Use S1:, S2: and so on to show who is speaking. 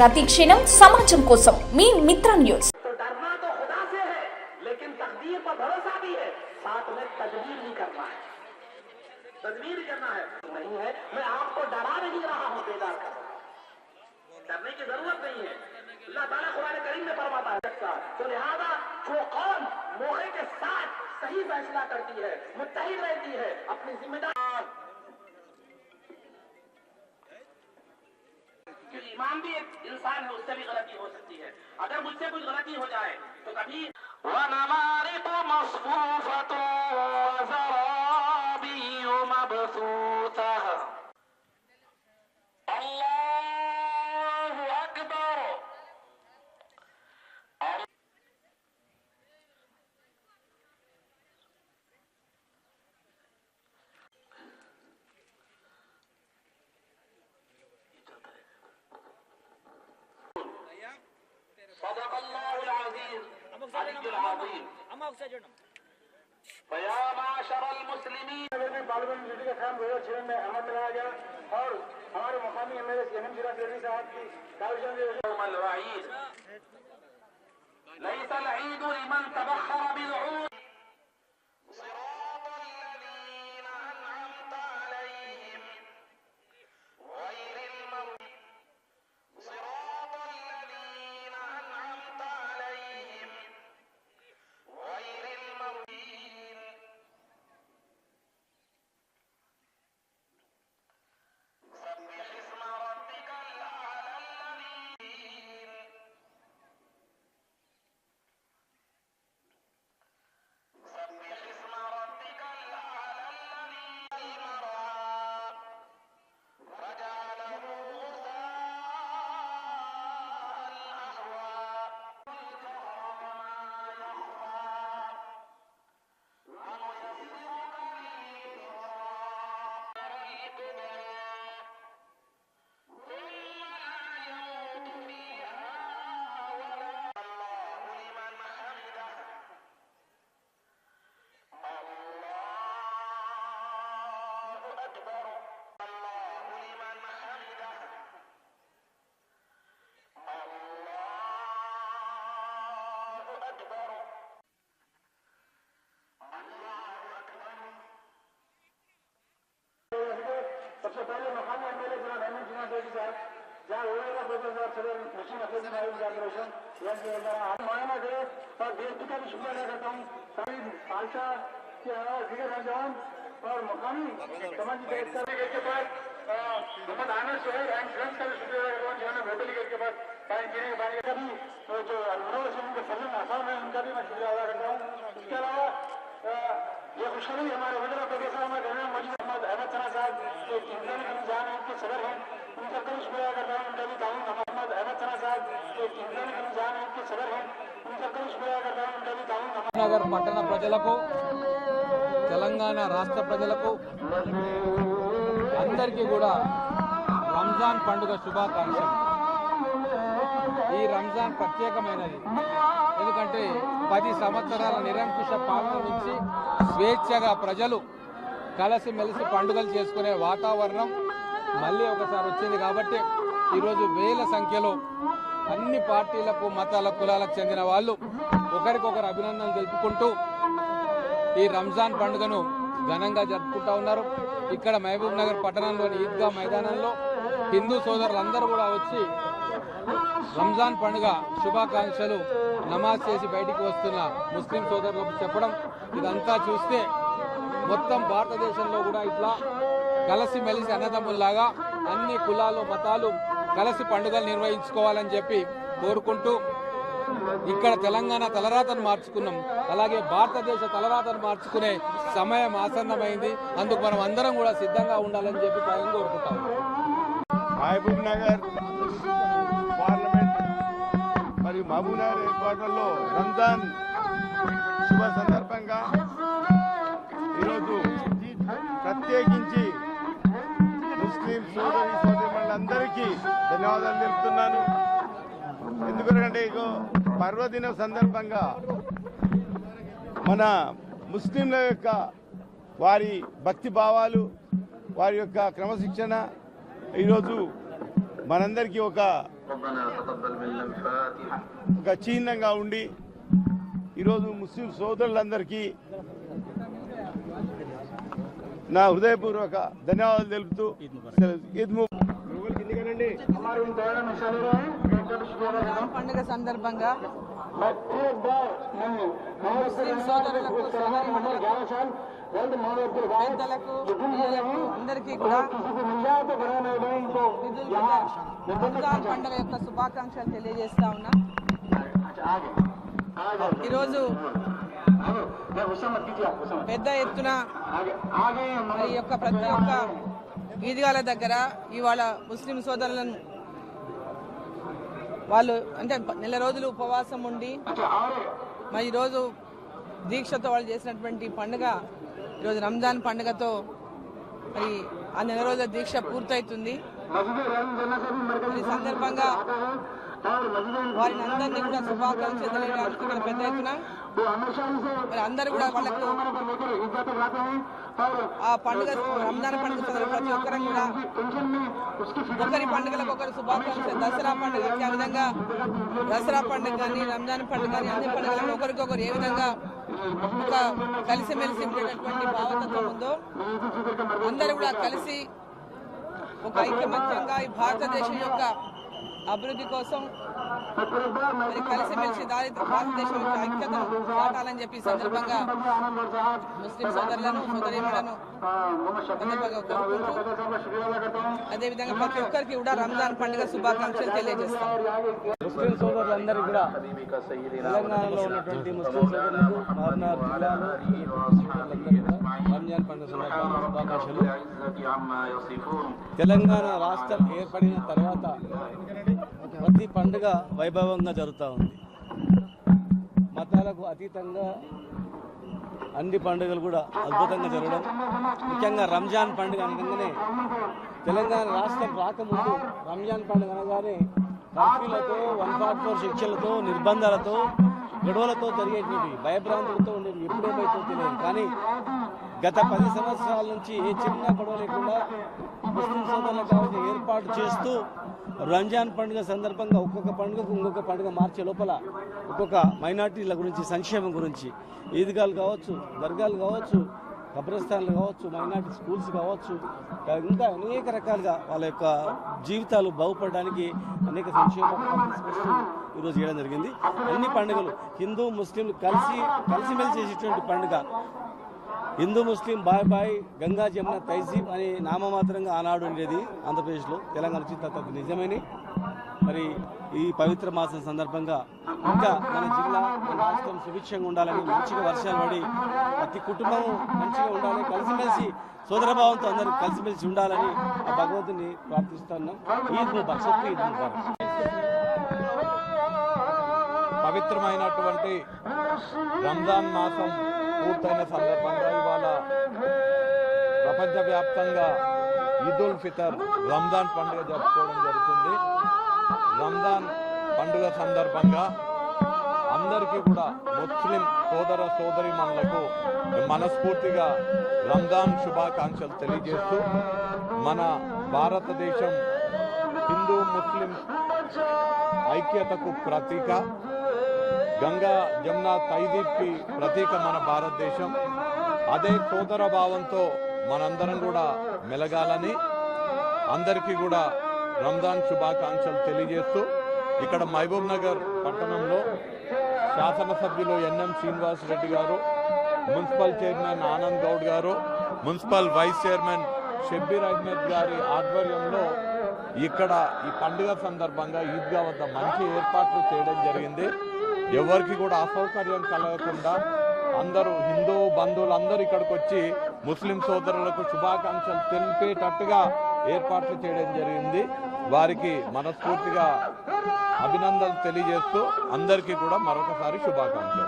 S1: ప్రతి క్షణం సమాజం కోసం మీ మిత్ర న్యూస్
S2: तो डरना तो खुदा से है लेकिन तकदीर पर भरोसा भी है साथ में तदबीर भी करना है तदबीर करना है नहीं है मैं आपको डरा नहीं रहा हूँ बेदार कर रहा हूं। डरने की जरूरत नहीं है अल्लाह ताला कुरान करीम में फरमाता है अच्छा, तो लिहाजा जो कौम मौके के साथ सही फैसला करती है मुतहिद रहती है अपनी जिम्मेदार सकती है अगर मुझसे कुछ गलती हो जाए तो कभी ونمارق مصفوفة وزرابي مبثوثة العظيم فيا معشر المسلمين
S3: में पार्लियामेंट मीटिंग का काम दो हजार छह में अमल में लाया गया और हमारे मुकामी एम एल ए एम जिला रेड्डी साहब की कागजात
S2: يوم الوعيد ليس العيد لمن تبخر بالعود
S3: सबसे पहले मकामी एम एल ए जिला रहमान जिना रेड्डी साहब जहाँ रोएगा प्रोफेसर साहब सदर मशीन अफेज में आयुष डेकोरेशन यह किया जा रहा है मुआयना करे और देश का भी शुक्रिया अदा करता हूँ सभी खालसा के अलावा दिगर नौजवान और मुकामी समाज के बाद अ, मोहम्मद आनंद सोहेल एंड फ्रेंड्स का भी शुक्रिया अदा करता हूँ जिन्होंने होटल गेट के बाद पानी पीने के पानी का भी जो अनुभव से उनके सलम आसाम है उनका भी मैं शुक्रिया अदा करता हूँ इसके अलावा ये खुशखबरी हमारे वजरा प्रोफेसर हमारे रहमान मजीद के निजाम है उनके सदर हैं उनका कभी शुक्रिया करता हूँ उनका भी ताउन मोहम्मद अहमद सना साहब जो इंसान के निजाम है उनके सदर हैं उनका कभी शुक्रिया करता हूँ उनका भी ताउन
S4: నగర్ పట్టణ ప్రజలకు తెలంగాణ రాష్ట్ర ప్రజలకు అందరికీ కూడా రంజాన్ పండుగ శుభాకాంక్షలు ఈ రంజాన్ ప్రత్యేకమైనది ఎందుకంటే పది సంవత్సరాల నిరంకుశ పాలన నుంచి స్వేచ్ఛగా ప్రజలు కలిసిమెలిసి పండుగలు చేసుకునే వాతావరణం మళ్ళీ ఒకసారి వచ్చింది కాబట్టి ఈరోజు వేల సంఖ్యలో అన్ని పార్టీలకు మతాల కులాలకు చెందిన వాళ్ళు ఒకరికొకరు అభినందనలు తెలుపుకుంటూ ఈ రంజాన్ పండుగను ఘనంగా జరుపుకుంటా ఉన్నారు. ఇక్కడ మహబూబ్ నగర్ పట్టణంలోని ఈద్గా మైదానంలో హిందూ సోదరులందరూ కూడా వచ్చి రంజాన్ పండుగ శుభాకాంక్షలు నమాజ్ చేసి బయటికి వస్తున్న ముస్లిం సోదరులకు చెప్పడం. ఇదంతా చూస్తే మొత్తం భారతదేశంలో కూడా ఇట్లా కలిసి మెలిసి అన్నదమ్ముల్లాగా అన్ని కులాలు మతాలు కలిసి పండుగలు నిర్వహించుకోవాలని చెప్పి కోరుకుంటూ ఇక్కడ తెలంగాణ తలరాతను మార్చుకున్నాం. అలాగే భారతదేశ తలరాతను మార్చుకునే సమయం ఆసన్నమైంది. అందుకు మనం అందరం కూడా సిద్ధంగా ఉండాలని చెప్పి పైన కోరుకుంటాం.
S5: మహబూబ్ నగర్ పార్లమెంట్ మరియు మహబూబ్ నగర్ హెడ్ క్వార్టర్లో రంజాన్ శుభ సందర్భంగా ప్రత్యేకించి ముస్లిం సోదరి అందరికీ ధన్యవాదాలు తెలుపుతున్నాను. ఎందుకంటే ఇగో పర్వదిన సందర్భంగా మన ముస్లింల యొక్క వారి భక్తి భావాలు వారి యొక్క క్రమశిక్షణ ఈరోజు మనందరికీ ఒక ఒక చిహ్నంగా ఉండి ఈరోజు ముస్లిం సోదరులందరికీ నా హృదయపూర్వక ధన్యవాదాలు తెలుపుతూ
S6: పండుగ సందర్భంగా ముస్లిం సోదరులకు పెద్దలకు అందరికీ కూడా పండుగ యొక్క శుభాకాంక్షలు తెలియజేస్తా ఉన్నా. ఈరోజు పెద్ద ఎత్తున ఈ యొక్క ప్రతి ఒక్క వీధిగాల దగ్గర ఇవాళ ముస్లిం సోదరులను వాళ్ళు అంటే నెల రోజులు ఉపవాసం ఉండి మరి ఈరోజు దీక్షతో వాళ్ళు చేసినటువంటి పండుగ ఈరోజు రంజాన్ పండుగతో మరి ఆ నెల రోజుల దీక్ష పూర్తవుతుంది ఈ సందర్భంగా వారిని అందరినీ కూడా శుభాకాంక్షలు తెలియడానికి ఇక్కడ పెద్ద ఎత్తున అందరూ కూడా వాళ్ళకు ఆ పండుగ రంజాన్ పండుగ ప్రతి ఒక్కరు కూడా ఒకరి పండుగలకు ఒకరు శుభాకాంక్షలు దసరా పండుగ ఆ విధంగా దసరా పండుగ కానీ రంజాన్ పండుగ కానీ అన్ని పండుగలను ఒకరికొకరు ఏ విధంగా ఒక కలిసిమెలిసి ఉండేటటువంటి భావతత్వం ఉందో అందరూ కూడా కలిసి ఒక ఐకమత్యంగా ఈ భారతదేశం యొక్క అభివృద్ధి కోసం మరి కలిసిమెలిసి భారతదేశం యొక్క ఐక్యతను పాటాలని చెప్పి సందర్భంగా ముస్లిం సోదరులను సోదరీమణులను అదేవిధంగా ప్రతి ఒక్కరికి కూడా రంజాన్ పండుగ శుభాకాంక్షలు తెలియజేస్తాం.
S7: ముస్లిం సోదరులందరూ కూడా తెలంగాణలో ఉన్నటువంటి ముస్లిం సోదరులకు రంజాన్ పండుగ శుభాకాంక్షలు. తెలంగాణ రాష్ట్రం ఏర్పడిన తర్వాత ప్రతి పండుగ వైభవంగా జరుగుతూ ఉంది. మతాలకు అతీతంగా అన్ని పండుగలు కూడా అద్భుతంగా జరగడం ముఖ్యంగా రంజాన్ పండుగ అనగానే తెలంగాణ రాష్ట్రం రాకముందు రంజాన్ పండుగ అనగానే కర్ఫ్యూలతో వన్ ఫార్టీ ఫోర్ శిక్షలతో నిర్బంధాలతో గొడవలతో జరిగేటువంటి భయభ్రాంతులతో ఉండేవి ఎప్పుడేమైతే తెలియదు. కానీ గత పది సంవత్సరాల నుంచి ఏ చిన్న గొడవ లేకుండా ముస్లిం సోదరులకు ఏర్పాటు చేస్తూ రంజాన్ పండుగ సందర్భంగా ఒక్కొక్క పండుగకు ఇంకొక పండుగ మార్చే లోపల ఒక్కొక్క మైనార్టీల గురించి సంక్షేమం గురించి ఈద్గాలు కావచ్చు దర్గాలు కావచ్చు కబ్రస్థాన్లు కావచ్చు మైనార్టీ స్కూల్స్ కావచ్చు ఇంకా అనేక రకాలుగా వాళ్ళ యొక్క జీవితాలు బాగుపడడానికి అనేక సంక్షేమ ఈరోజు చేయడం జరిగింది. అన్ని పండుగలు హిందూ ముస్లింలు కలిసి కలిసిమెలిసి చేసేటువంటి పండుగ. హిందూ ముస్లిం బాయ్ బాయ్ గంగా జమున తైజీబ్ అనే నామమాత్రంగా ఆనాడు ఉండేది ఆంధ్రప్రదేశ్లో. తెలంగాణ వచ్చిన తర్వాత నిజమని. మరి ఈ పవిత్ర మాసం సందర్భంగా ఇంకా మన జిల్లా మన రాష్ట్రం సుభిక్షంగా ఉండాలని మంచిగా వర్షాలు పడి ప్రతి కుటుంబం మంచిగా ఉండాలని కలిసిమెలిసి సోదరభావంతో అందరూ కలిసిమెలిసి ఉండాలని ఆ భగవంతుని ప్రార్థిస్తున్నాం ఈద్ ముబారక్ ఈద్ ముబారక్.
S8: పవిత్రమైనటువంటి రంజాన్ మాసం పూర్తయిన సందర్భంగా ఇవాళ ప్రపంచవ్యాప్తంగా ఈద్ ఉల్ ఫితర్ రంజాన్ పండుగ జరుపుకోవడం జరుగుతుంది. రంజాన్ పండుగ సందర్భంగా అందరికీ కూడా ముస్లిం సోదర సోదరిమణులకు మనస్ఫూర్తిగా రంజాన్ శుభాకాంక్షలు తెలియజేస్తూ మన భారతదేశం హిందూ ముస్లిం ఐక్యతకు ప్రతీక. గంగా జమున తైదీప్కి ప్రతీక మన భారతదేశం. అదే సోదర భావంతో మనందరం కూడా మెలగాలని అందరికీ కూడా రంజాన్ శుభాకాంక్షలు తెలియజేస్తూ ఇక్కడ మహబూబ్ నగర్ పట్టణంలో శాసనసభ్యులు ఎన్ఎం శ్రీనివాస్ రెడ్డి గారు మున్సిపల్ చైర్మన్ ఆనంద్ గౌడ్ గారు municipal vice chairman Shabbir Ahmed గారి ఆధ్వర్యంలో ఇక్కడ ఈ పండుగ సందర్భంగా ఈద్గా వద్ద మంచి ఏర్పాట్లు చేయడం జరిగింది. ఎవరికి కూడా అసౌకర్యం కలగకుండా అందరూ హిందూ బంధువులు అందరూ ఇక్కడికి వచ్చి ముస్లిం సోదరులకు శుభాకాంక్షలు తెలిపేటట్టుగా ఏర్పాట్లు చేయడం జరిగింది. వారికి మనస్ఫూర్తిగా అభినందనలు తెలియజేస్తూ అందరికీ కూడా మరొకసారి శుభాకాంక్షలు.